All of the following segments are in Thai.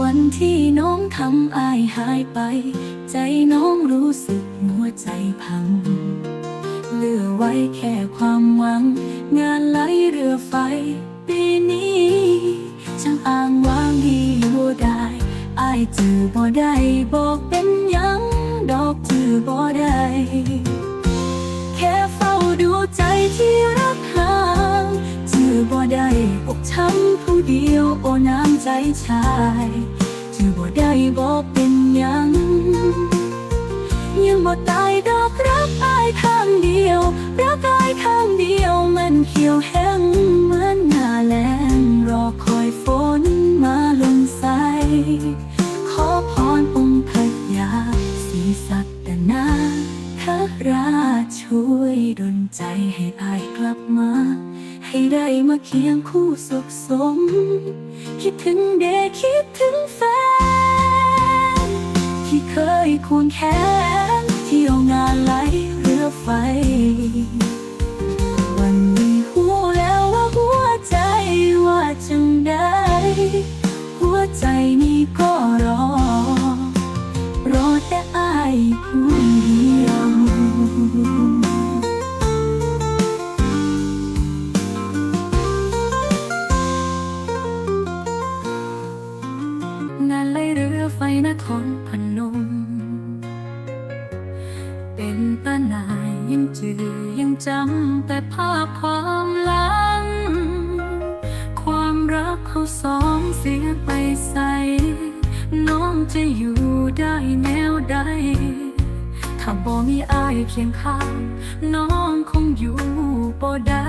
วันที่น้องทำอายหายไป ใจน้องรู้สึกหัวใจพัง เหลือไว้แค่ความหวัง งานไหลเรือไฟ ปีนี้ช่างอ้างว้างดีอยู่ได้อายจือบ่ได้บอกเป็นยังดอกจือบ่ได้แค่เฝ้าดูใจที่รักห่างจือบ่ได้อกช้ำผู้เดียว ใจชายจือบ่ได้บอกเป็นหยัง ยังบ่ตายดอกรักอายข้างเดียว รักอายข้างเดียวมันเขียวแห้งเหมือนหน้าแล้งรอคอยฝนมาลงใส ขอพรองค์พระยาศีสัตนาคราช่วยดลใจให้อายกลับมา ให้ได้มาเคียงคู่สุขสม คิดถึงเด็กคิดถึงแฟน ที่เคยควงแขนเที่ยวงานไหลเรือไฟ วันนี้หูแล้วว่าหัวใจว่าจังได้ หัวใจนี้ก็รอ รอแต่อายผู้เดียว เป็นตาหนายยังจือยังจำแต่ภาพความหลัง ความรักเขาสองเสียไปใส น้องจะอยู่ได้แนวใด ถ้าบ่มีอายเคียงข้าง น้องคงอยู่บ่ได้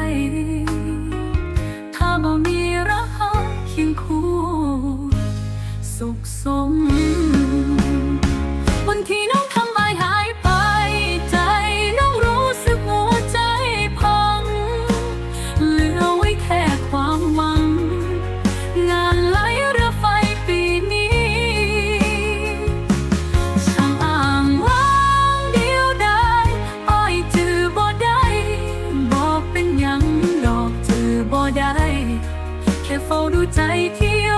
ถ้าบ่มีรักเคียงคู่ สุขสมวันที่น้ เป็นยังดอกจือบ่ได้ แค่เฝ้าดูใจที่